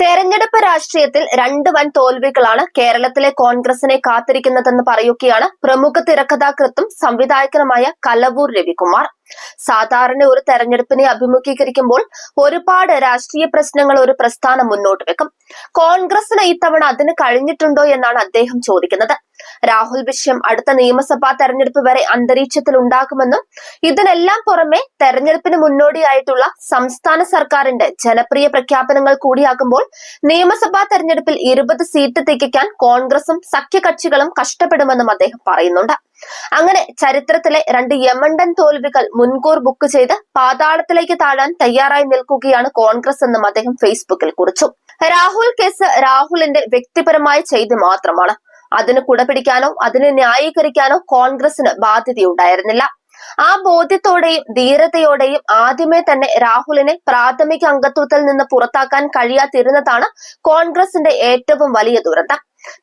തെരഞ്ഞെടുപ്പ് രാഷ്ട്രീയത്തിൽ രണ്ട് വൻ തോൽവികളാണ് കേരളത്തിലെ കോൺഗ്രസിനെ കാത്തിരിക്കുന്നതെന്ന് പറയുകയാണ് പ്രമുഖ തിരക്കഥാകൃത്തും സംവിധായകനുമായ കലവൂർ രവികുമാർ. സാധാരണ ഒരു തെരഞ്ഞെടുപ്പിനെ അഭിമുഖീകരിക്കുമ്പോൾ ഒരുപാട് രാഷ്ട്രീയ പ്രശ്നങ്ങൾ ഒരു പ്രസ്ഥാനം മുന്നോട്ട് വെക്കും. കോൺഗ്രസിന് ഇത്തവണ അതിന് കഴിഞ്ഞിട്ടുണ്ടോ എന്നാണ് അദ്ദേഹം ചോദിക്കുന്നത്. രാഹുൽ വിഷയം അടുത്ത നിയമസഭാ തെരഞ്ഞെടുപ്പ് വരെ അന്തരീക്ഷത്തിൽ ഉണ്ടാകുമെന്നും ഇതിനെല്ലാം പുറമെ തെരഞ്ഞെടുപ്പിന് മുന്നോടിയായിട്ടുള്ള സംസ്ഥാന സർക്കാരിന്റെ ജനപ്രിയ പ്രഖ്യാപനങ്ങൾ കൂടിയാകുമ്പോൾ നിയമസഭാ തെരഞ്ഞെടുപ്പിൽ ഇരുപത് സീറ്റ് തികയ്ക്കാൻ കോൺഗ്രസും സഖ്യകക്ഷികളും കഷ്ടപ്പെടുമെന്നും അദ്ദേഹം പറയുന്നുണ്ട്. അങ്ങനെ ചരിത്രത്തിലെ രണ്ട് യമണ്ടൻ തോൽവികൾ മുൻകൂർ ബുക്ക് ചെയ്ത് പാതാളത്തിലേക്ക് താഴാൻ തയ്യാറായി നിൽക്കുകയാണ് കോൺഗ്രസ് എന്നും അദ്ദേഹം ഫേസ്ബുക്കിൽ കുറിച്ചു. രാഹുൽ കേസ് രാഹുലിന്റെ വ്യക്തിപരമായ ചെയ്ത് മാത്രമാണ്. അതിന് കുടപിടിക്കാനോ അതിനെ ന്യായീകരിക്കാനോ കോൺഗ്രസിന് ബാധ്യതയുണ്ടായിരുന്നില്ല. ആ ബോധ്യത്തോടെയും ധീരതയോടെയും ആദ്യമേ തന്നെ രാഹുലിനെ പ്രാഥമിക അംഗത്വത്തിൽ നിന്ന് പുറത്താക്കാൻ കഴിയാതിരുന്നതാണ് കോൺഗ്രസിന്റെ ഏറ്റവും വലിയ ദുരന്തം.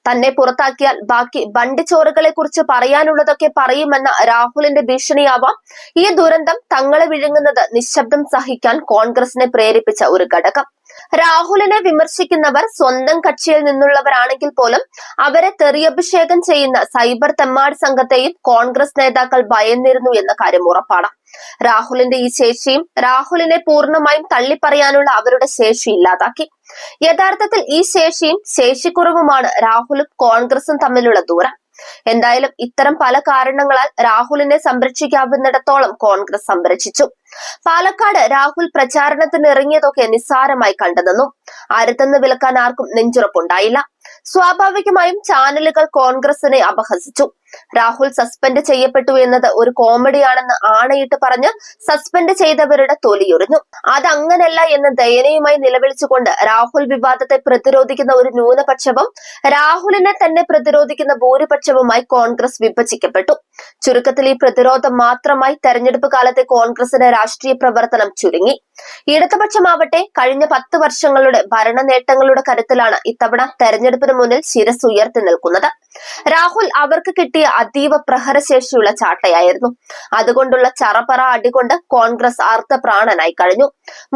തന്നെ പുറത്താക്കിയാൽ ബാക്കി ബണ്ടിച്ചോറുകളെ കുറിച്ച് പറയാനുള്ളതൊക്കെ പറയുമെന്ന രാഹുലിന്റെ ഭീഷണിയാവാം ഈ ദുരന്തം തങ്ങളെ വിഴുങ്ങുന്നത് നിശബ്ദം സഹിക്കാൻ കോൺഗ്രസിനെ പ്രേരിപ്പിച്ച ഒരു ഘടകം. രാഹുലിനെ വിമർശിക്കുന്നവർ സ്വന്തം കക്ഷിയിൽ നിന്നുള്ളവരാണെങ്കിൽ പോലും അവരെ തെറിയഭിഷേകം ചെയ്യുന്ന സൈബർ തെമ്മാട് സംഘത്തെയും കോൺഗ്രസ് നേതാക്കൾ ഭയന്നിരുന്നു എന്ന കാര്യം ഉറപ്പാണ്. രാഹുലിന്റെ ഈ ശേഷിയും രാഹുലിനെ പൂർണമായും തള്ളിപ്പറയാനുള്ള അവരുടെ ശേഷി ഇല്ലാതാക്കി. യഥാർത്ഥത്തിൽ ഈ ശേഷിയും ശേഷിക്കുറവുമാണ് രാഹുലും കോൺഗ്രസും തമ്മിലുള്ള ദൂരം. എന്തായാലും ഇത്തരം പല കാരണങ്ങളാൽ രാഹുലിനെ സംരക്ഷിക്കാവുന്നിടത്തോളം കോൺഗ്രസ് സംരക്ഷിച്ചു. പാലക്കാട് രാഹുൽ പ്രചാരണത്തിന് ഇറങ്ങിയതൊക്കെ നിസ്സാരമായി കണ്ടതെന്നും അരുതെന്ന് വിലക്കാൻ ആർക്കും നെഞ്ചുറപ്പുണ്ടായില്ല. സ്വാഭാവികമായും ചാനലുകൾ കോൺഗ്രസിനെ അപഹസിച്ചു. രാഹുൽ സസ്പെൻഡ് ചെയ്യപ്പെട്ടു എന്നത് ഒരു കോമഡിയാണെന്ന് ആണയിട്ട് പറഞ്ഞ് സസ്പെൻഡ് ചെയ്തവരുടെ തൊലിയൊറിഞ്ഞു. അതങ്ങനല്ല എന്ന് ദയനീയമായി നിലവിളിച്ചുകൊണ്ട് രാഹുൽ വിവാദത്തെ പ്രതിരോധിക്കുന്ന ഒരു ന്യൂനപക്ഷവും രാഹുലിനെ തന്നെ പ്രതിരോധിക്കുന്ന ഭൂരിപക്ഷവുമായി കോൺഗ്രസ് വിഭജിക്കപ്പെട്ടു. ചുരുക്കത്തിൽ ഈ പ്രതിരോധം മാത്രമായി തെരഞ്ഞെടുപ്പ് കാലത്തെ കോൺഗ്രസിന്റെ രാഷ്ട്രീയ പ്രവർത്തനം ചുരുങ്ങി. ഇടതുപക്ഷമാവട്ടെ കഴിഞ്ഞ പത്ത് വർഷങ്ങളുടെ ഭരണ നേട്ടങ്ങളുടെ കരുത്തിലാണ് ഇത്തവണ തെരഞ്ഞെടുപ്പിന് മുന്നിൽ ശിരസ് ഉയർത്തി നിൽക്കുന്നത്. രാഹുൽ അവർക്ക് കിട്ടിയ അതീവ പ്രഹരശേഷിയുള്ള ചാട്ടയായിരുന്നു. അതുകൊണ്ടുള്ള ചറപറ അടികൊണ്ട് കോൺഗ്രസ് അർത്ഥപ്രാണനായി കഴിഞ്ഞു.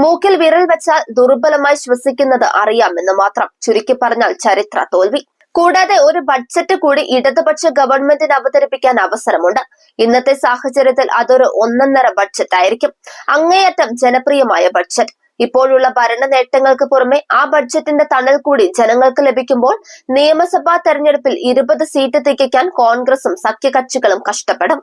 മൂക്കിൽ വിരൽ വെച്ചാൽ ദുർബലമായി ശ്വസിക്കുന്നത് അറിയാമെന്ന് മാത്രം ചുരുക്കി പറഞ്ഞാൽ ചരിത്ര തോൽവി. കൂടാതെ ഒരു ബഡ്ജറ്റ് കൂടി ഇടതുപക്ഷ ഗവൺമെന്റിന് അവതരിപ്പിക്കാൻ അവസരമുണ്ട്. ഇന്നത്തെ സാഹചര്യത്തിൽ അതൊരു ഒന്നൊന്നര ബഡ്ജറ്റ് ആയിരിക്കും. അങ്ങേയറ്റം ജനപ്രിയമായ ബഡ്ജറ്റ് ഇപ്പോഴുള്ള ഭരണ നേട്ടങ്ങൾക്ക് പുറമെ ആ ബഡ്ജറ്റിന്റെ തണൽ കൂടി ജനങ്ങൾക്ക് ലഭിക്കുമ്പോൾ നിയമസഭാ തെരഞ്ഞെടുപ്പിൽ ഇരുപത് സീറ്റ് തികയ്ക്കാൻ കോൺഗ്രസും സഖ്യകക്ഷികളും കഷ്ടപ്പെടും.